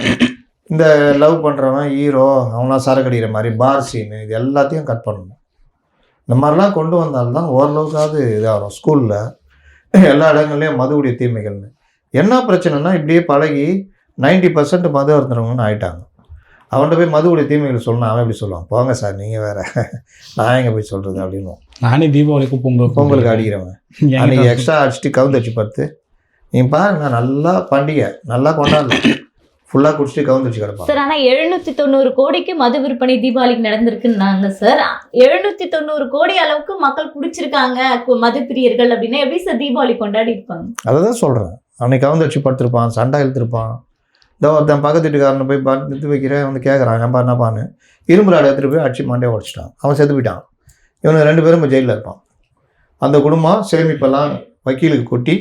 Speaker 2: இந்த லவ் பண்ணுறவன் ஹீரோ அவனா சரக்கு அடிக்கிற மாதிரி பார் சீனு இது எல்லாத்தையும் கட் பண்ணணும். இந்த மாதிரிலாம் கொண்டு வந்தால்தான் ஓரளவுக்காவது இதாகும். ஸ்கூலில் எல்லா இடங்கள்லையும் மதுவுடைய தீமைகள்னு. என்ன பிரச்சனைனா இப்படியே பழகி 90% பர்சன்ட் மது அருந்துறவங்கன்னு ஆயிட்டாங்க. அவன்கிட்ட போய் மதுவுடைய தீமைகள் சொல்லணும் அவன் எப்படி சொல்லுவான்? போங்க சார் நீங்கள் வேற. நான் எங்கே போய் சொல்கிறது அப்படின்னு.
Speaker 1: நானே தீபாவளிக்கு பொங்கல்
Speaker 2: பொங்கலுக்கு அடிக்கிறவன். அன்றைக்கி எக்ஸ்ட்ரா அடிச்சுட்டு கவுந்து வச்சு பார்த்து நீ பாருங்க நல்லா பண்டிகை நல்லா கொண்டாடலாம் ஃபுல்லாக குடிச்சிட்டு கவுந்து வச்சு கிடப்பான்.
Speaker 3: சார் ஆனா எழுநூத்தி தொண்ணூறு கோடிக்கு மது விற்பனை தீபாவளிக்கு நடந்திருக்குன்னாங்க சார். எழுநூத்தி தொண்ணூறு கோடி அளவுக்கு மக்கள் குடிச்சிருக்காங்க மது பிரியர்கள் அப்படின்னா எப்படி சார் தீபாவளி கொண்டாடி இருப்பாங்க?
Speaker 2: அதை தான் சொல்கிறேன் அன்னைக்கு கவுந்து வச்சு படுத்திருப்பான் சண்டை இழுத்துருப்பான். இந்த ஒருத்தன் பக்கத்து வீட்டுக்காரனை போய் பார்த்து நிறுத்தி வைக்கிறேன் வந்து கேட்குறான் ஏன்பா என்னப்பான்னு இரும்பு ராடு எடுத்துகிட்டு போய் அடிச்சு மாண்டே உடச்சிட்டான். அவன் செத்து போயிட்டான். இவனுக்கு ரெண்டு பேரும் இப்போ ஜெயிலில் இருப்பான். அந்த குடும்பம் சேமிப்பெல்லாம் வக்கீலுக்கு கொட்டி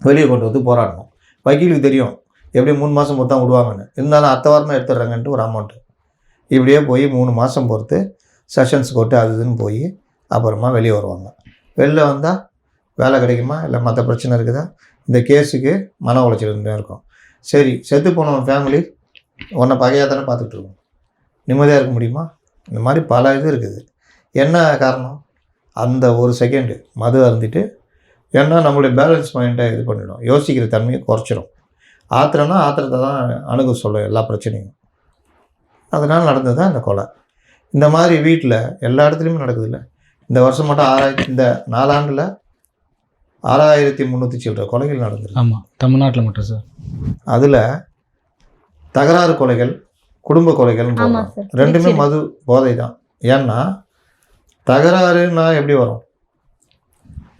Speaker 2: வெளியே கொண்டு வந்து போராடணும். வக்கீலுக்கு தெரியும் எப்படி மூணு மாதம் பொறுத்தான் விடுவாங்கன்னு. இருந்தாலும் அத்தை வாரமாக எடுத்துடுறாங்கன்ட்டு ஒரு அமௌண்ட்டு இப்படியே போய் மூணு மாதம் பொறுத்து செஷன்ஸ் கோர்ட்டு அது இதுன்னு போய் அப்புறமா வெளியே வருவாங்க. வெளில வந்தால் வேலை கிடைக்குமா? இல்லை மற்ற பிரச்சனை இருக்குதா? இந்த கேஸுக்கு மன உளைச்சல் இருக்கும். சரி செத்து போனவன் ஃபேமிலி உன்னை பகையாக தானே பார்த்துட்டு இருக்கோம். நிம்மதியாக இருக்க முடியுமா? இந்த மாதிரி பல இது இருக்குது. என்ன காரணம்? அந்த ஒரு செகண்டு மது அருந்திட்டு ஏன்னா நம்மளுடைய பேலன்ஸ் பாயிண்ட்டை இது பண்ணிடும். யோசிக்கிற தன்மையை குறைச்சிரும். ஆத்திரம்னா ஆத்திரத்தை தான் அணுக சொல்லும் எல்லா பிரச்சனையும். அதனால் நடந்தது தான் இந்த கொலை. இந்த மாதிரி வீட்டில் எல்லா இடத்துலையுமே நடக்குதுல்ல. இந்த வருஷம் மட்டும் ஆறாயிரத்தி இந்த நாலாண்டில் ஆறாயிரத்தி முந்நூற்றி சில்லற கொலைகள் நடந்தது
Speaker 1: ஆமாம் தமிழ்நாட்டில் மட்டும் சார்
Speaker 2: அதில் தகராறு கொலைகள் குடும்ப கொலைகள் ரெண்டுமே. மது போதை தான் ஏன்னா தகராறுனா எப்படி வரும்?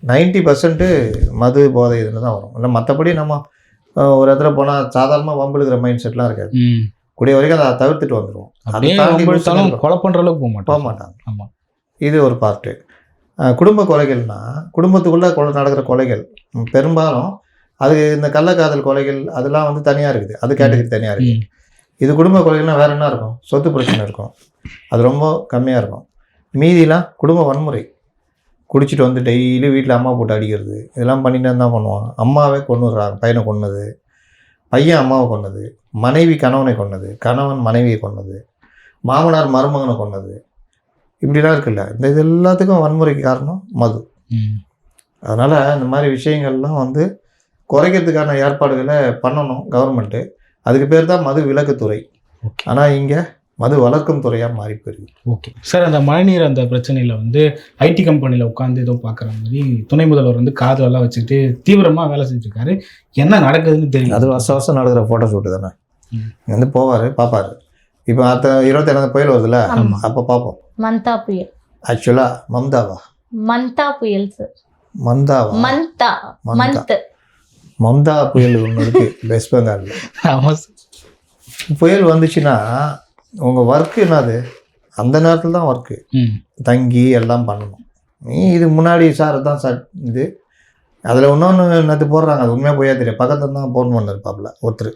Speaker 2: நைன்டி பர்சன்ட்டு மது போதை இதில் தான் வரும். இல்லை மற்றபடி நம்ம ஒரு இடத்துல போனால் சாதாரணமாக வம்புழுக்கிற மைண்ட் செட்லாம் இருக்காது.
Speaker 1: ம்.
Speaker 2: கூடிய வரைக்கும் அதை தவிர்த்துட்டு வந்துடுவோம் லூசுன்னு
Speaker 1: கொலை பண்ணுற அளவுக்கு போக
Speaker 2: போக
Speaker 1: மாட்டோம்
Speaker 2: மாட்டாங்க
Speaker 1: ஆமாம்
Speaker 2: இது ஒரு பார்ட்டு குடும்ப கொலைகள்னா குடும்பத்துக்குள்ளே கொலை நடக்கிற கொலைகள் பெரும்பாலும் அது இந்த கள்ளக்காதல் கொலைகள் அதெல்லாம் வந்து தனியாக இருக்குது. அது கேட்டகரி தனியாக இருக்குது. இது குடும்ப கொலைகள்னா வேற என்ன இருக்கும்? சொத்து பிரச்சனை இருக்கும். அது ரொம்ப கம்மியாக இருக்கும். மீதிலாம் குடும்ப வன்முறை. குடிச்சிட்டு வந்து டெய்லி வீட்டில் அம்மா போட்டு அடிக்கிறது. இதெல்லாம் பண்ணிட்டு தான் பண்ணுவான். அம்மாவே கொண்டுடுறாங்க பையனை கொன்னது. பையன் அம்மாவை கொன்னது. மனைவி கணவனை கொன்னது. கணவன் மனைவியை கொன்னது. மாமனார் மருமகனை கொன்னது. இப்படிலாம் இருக்குல்ல. இந்த இது எல்லாத்துக்கும் வன்முறைக்கு காரணம் மது. அதனால் இந்த மாதிரி விஷயங்கள்லாம் வந்து குறைக்கிறதுக்கான ஏற்பாடுகளை பண்ணணும் கவர்மெண்ட்டு அதுக்கு பேர் தான் மது விலக்குத்துறை ஆனால் இங்கே மது வளர்க்கும் துறையாக மாறி போயிருக்கு.
Speaker 1: ஓகே. சார் அந்த மழைநீர் அந்த பிரச்சனையில் வந்து ஐடி கம்பெனியில் உட்காந்து ஏதோ பார்க்குற மாதிரி துணை முதல்வர் வந்து காதலெல்லாம் வச்சுக்கிட்டு தீவிரமாக வேலை செஞ்சுட்டு இருக்காரு என்ன நடக்குதுன்னு தெரியல
Speaker 2: அது வருஷம் வருஷம் நடக்கிற ஃபோட்டோ ஷூட்டு தானே. வந்து போவார் பார்ப்பாரு. இப்போ அடுத்த இருபத்தேழாம் புயல் வருதுல்ல. அப்போ பார்ப்போம்.
Speaker 3: மந்தா புயல்.
Speaker 2: ஆக்சுவலாக மம்தாவா
Speaker 3: மந்தா புயல் சார்
Speaker 2: மந்தாவா?
Speaker 3: மந்தா.
Speaker 2: மந்தா. மம்தா புயல் ஒன்று இருக்குது வெஸ்ட் பெங்காலில்
Speaker 1: ஆமாம் சார்
Speaker 2: புயல் வந்துச்சுன்னா உங்கள் ஒர்க்கு என்னது? அந்த நேரத்தில் தான் ஒர்க்கு தங்கி எல்லாம் பண்ணணும். நீ இதுக்கு முன்னாடி சார் தான் சார் இது. அதில் இன்னொன்று நேற்று போடுறாங்க. அது உண்மையாக போயா தெரியும் பக்கத்தில் தான் ஃபோன் பண்ணிருப்பாப்புல ஒருத்தர்.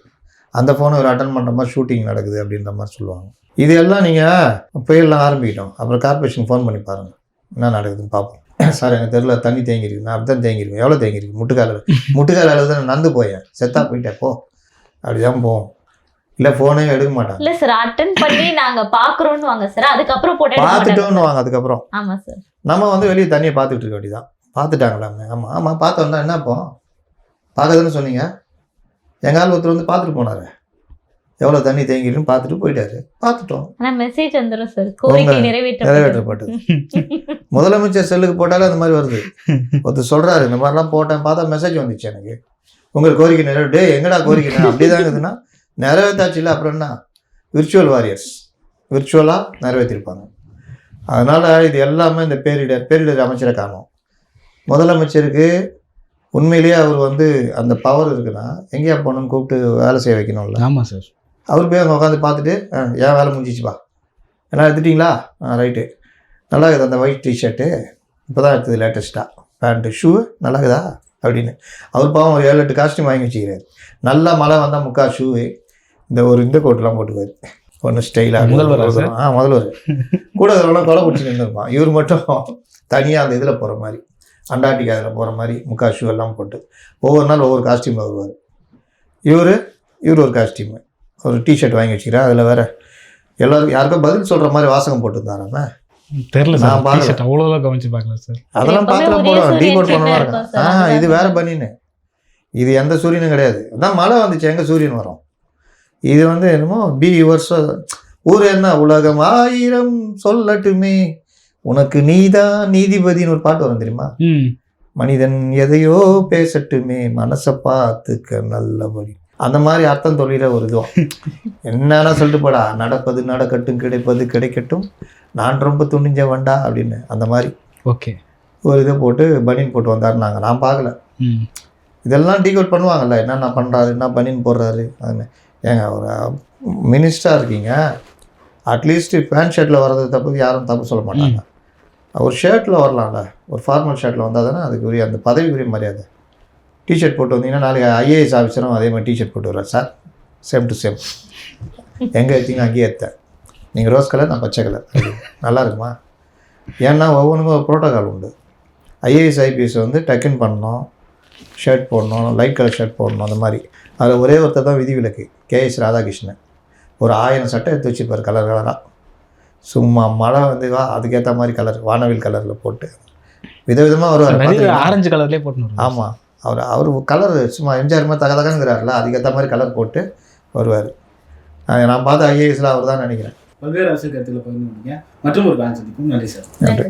Speaker 2: அந்த ஃபோனை ஒரு அட்டன் பண்ணுற மாதிரி ஷூட்டிங் நடக்குது அப்படின்ற மாதிரி சொல்லுவாங்க. இது எல்லாம் நீங்கள் புயல்லாம் ஆரம்பிக்கிட்டோம் அப்புறம் கார்பரேஷன் ஃபோன் பண்ணி பாருங்கள் என்ன நடக்குதுன்னு பார்ப்போம் சார் எனக்கு தெரியல தண்ணி தேங்கிருக்கு நான் அப்படி தான் தேங்கியிருக்கேன். எவ்வளோ தேங்கியிருக்கு? முட்டுக்காலில் முட்டுக்கால அளவு தான் நந்து போயேன். செத்தா போயிட்டேன் போ. அப்படிதான் போவோம் இல்லை ஃபோனே எடுக்க மாட்டாங்க
Speaker 3: இல்ல சார் அட்டன் பண்ணி நாங்க பாக்குறோம்னு வாங்க சார் அதுக்கப்புறம் போட்டு
Speaker 2: பார்த்துட்டோன்னு வாங்க அதுக்கப்புறம்.
Speaker 3: ஆமா சார்
Speaker 2: நம்ம வந்து வெளியே தண்ணியை பார்த்துட்டு இருக்க வேண்டியதான் பார்த்துட்டாங்களாமே ஆமாம் ஆமாம் பார்த்து வந்தா என்ன இப்போ பார்க்கதானே சொன்னீங்க. எங்கள் ஆள் ஒருத்தர் வந்து பார்த்துட்டு போனார். எவ்வளோ தண்ணி தேங்கிருன்னு பார்த்துட்டு போயிட்டாரு. பார்த்துட்டோம்.
Speaker 3: மெசேஜ் வந்துடும் சார் கோரிக்கை நிறைவேற்ற
Speaker 2: நிறைவேற்றப்பட்டது. முதலமைச்சர் செல்லுக்கு போட்டாலே அந்த மாதிரி வருது. ஒருத்தர் சொல்றாரு இந்த மாதிரிலாம் போட்டேன் பார்த்தா மெசேஜ் வந்துச்சு எனக்கு. உங்கள் கோரிக்கை நிறைவே டேய் எங்கடா கோரிக்கை? அப்படிதான் இருக்குதுன்னா நிறைவேற்றாச்சு இல்லை அப்புறம் என்ன? விர்ச்சுவல் வாரியர்ஸ் விர்ச்சுவலாக நிறைவேற்றிருப்பாங்க. அதனால் இது எல்லாமே இந்த பேரிடர் பேரிடர் அமைச்சரை காணும் முதலமைச்சருக்கு உண்மையிலேயே அவர் வந்து அந்த பவர் இருக்குன்னா எங்கேயா போகணும்னு கூப்பிட்டு வேலை செய்ய வைக்கணும்ல.
Speaker 1: ஆமாம் சார்
Speaker 2: அவர் போய் அங்கே உட்காந்து பார்த்துட்டு "ஆ, என் வேலை முடிஞ்சிச்சுப்பா எல்லாம் எடுத்துட்டிங்களா? ஆ ரைட்டு. நல்லா இருக்குது அந்த ஒயிட் டிஷர்ட்டு இப்போ தான் எடுத்தது லேட்டஸ்ட்டாக பேண்ட்டு ஷூ நல்லா இருக்குதா? அப்படின்னு. அவர் பாவம் ஒரு ஏழு எட்டு காஸ்டியூம் வாங்கி வச்சுக்கிறாரு. நல்லா மழை வந்தால் முக்கா ஷூ இந்த ஒரு இந்த கோட்டெலாம் போட்டுக்குவார். ஒன்று ஸ்டைலாக
Speaker 1: முதல்வரா?
Speaker 2: ஆ முதல்வர். கூட அதெல்லாம் கொலை பிடிச்சி நின்றுருப்பான் இவர் மட்டும் தனியாக அந்த இதில் போகிற மாதிரி. அண்டார்டிகா அதில் போகிற மாதிரி முக்கா ஷூ எல்லாம் போட்டு. ஒவ்வொரு நாள் ஒவ்வொரு காஸ்டியூமில் வருவார். இவர் இவர் ஒரு காஸ்டியூமு ஒரு டிஷர்ட் வாங்கி வச்சுக்கிறேன். அதில் வேற எல்லாருக்கும் யாருக்கும் பதில் சொல்கிற மாதிரி வாசகம் போட்டுருந்தாராம
Speaker 1: தெரில சார்.
Speaker 2: நான் பார்க்கல.
Speaker 1: டிஷர்ட் அவ்வளோலாம் கவனிச்சு பார்க்கல சார்.
Speaker 2: அதெல்லாம்
Speaker 3: எப்பவுமே
Speaker 2: பார்த்துலாம்
Speaker 3: ஒரே
Speaker 2: போடுவோம் டீ
Speaker 3: சூரியன்
Speaker 2: கோட்
Speaker 3: trend
Speaker 2: பண்ணலாம்
Speaker 3: sir.
Speaker 2: ஆ இது வேற. பனின்னு. இது எந்த சூரியனும் கிடையாது. அதான் மழை வந்துச்சு. எங்கே சூரியன் வரும்? இது வந்து என்னமோ பி வருஷம் ஊர் என்ன? உலகம் ஆயிரம் சொல்லட்டுமே. உனக்கு நீதான் நீதிபதின்னு ஒரு பாட்டு வரும் தெரியுமா?
Speaker 1: ம்.
Speaker 2: மனிதன் எதையோ பேசட்டுமே. மனசை பார்த்துக்க நல்லபடி. அந்த மாதிரி அர்த்தம் தொழில ஒரு இதுவும் என்னன்னா சொல்லிட்டு போடா நடப்பது நடக்கட்டும் கிடைப்பது கிடைக்கட்டும் நான் ரொம்ப துணிஞ்ச வண்டா அப்படின்னு அந்த மாதிரி.
Speaker 1: ஓகே.
Speaker 2: ஒரு இதை போட்டு பனியன் போட்டு வந்தாருனாங்க. நான் பார்க்கல. இதெல்லாம் டீகோட் பண்ணுவாங்கல்ல என்னென்ன பண்ணுறாரு என்ன பனியன் போடுறாரு அதுன்னு ஏங்க ஒரு மினிஸ்டராக இருக்கீங்க. அட்லீஸ்ட் பேண்ட் ஷர்ட்டில் வர்றது தப்பு யாரும் தப்பு சொல்ல மாட்டாங்க. ஒரு ஷர்ட்டில் வரலாம்ல. ஒரு ஃபார்மல் ஷர்ட்டில் வந்தால் தானே அதுக்கு உரிய அந்த பதவிக்குரிய மரியாதை. டிஷர்ட் போட்டு வந்தீங்கன்னா நாளைக்கு ஐஏஎஸ் ஆஃபீஸரும் அதே மாதிரி டிஷர்ட் போட்டு வருவார் சார் சேம் டு சேம் எங்கே எடுத்தீங்க அங்கேயே எடுத்தேன். நீங்கள் ரோஸ் கலர் நான் பச்சை கலர் நல்லா இருக்குமா? ஏன்னா ஒவ்வொன்றுக்கும் ஒரு ப்ரோட்டோகால் உண்டு. ஐஏஎஸ் ஐபிஎஸ் வந்து டக்குன்னு பண்ணணும் ஷர்ட் போடணும் லைட் கலர் ஷர்ட் போடணும் அந்த மாதிரி. அதில் ஒரே ஒருத்தர் தான் விதிவிலக்கு. K S Radhakrishnan. ஒரு ஆயிரம் சட்டை எடுத்து வச்சுருப்பார் கலர் கலராக சும்மா மழை வந்து வா அதுக்கேற்ற மாதிரி கலர் வானவில் கலரில் போட்டு. விதவிதமாக வருவார்?
Speaker 1: ஆரஞ்சு கலர்லேயே போட்டுன்னு
Speaker 2: ஆமாம் அவர் அவர் கலர் சும்மா எம்ஜிஆர் மாதிரி தக தகங்கிறாருல அதுக்கேற்ற மாதிரி கலர் போட்டு வருவார். நான் பார்த்த ஐஏஎஸில் அவர் தான் நினைக்கிறேன்.
Speaker 1: பல்வேறு அரசியல் கருத்துக்களை பகிர்ந்து மற்றும் ஒரு பேங்க் சந்திக்கும் நன்றி சார்.
Speaker 2: நன்றி.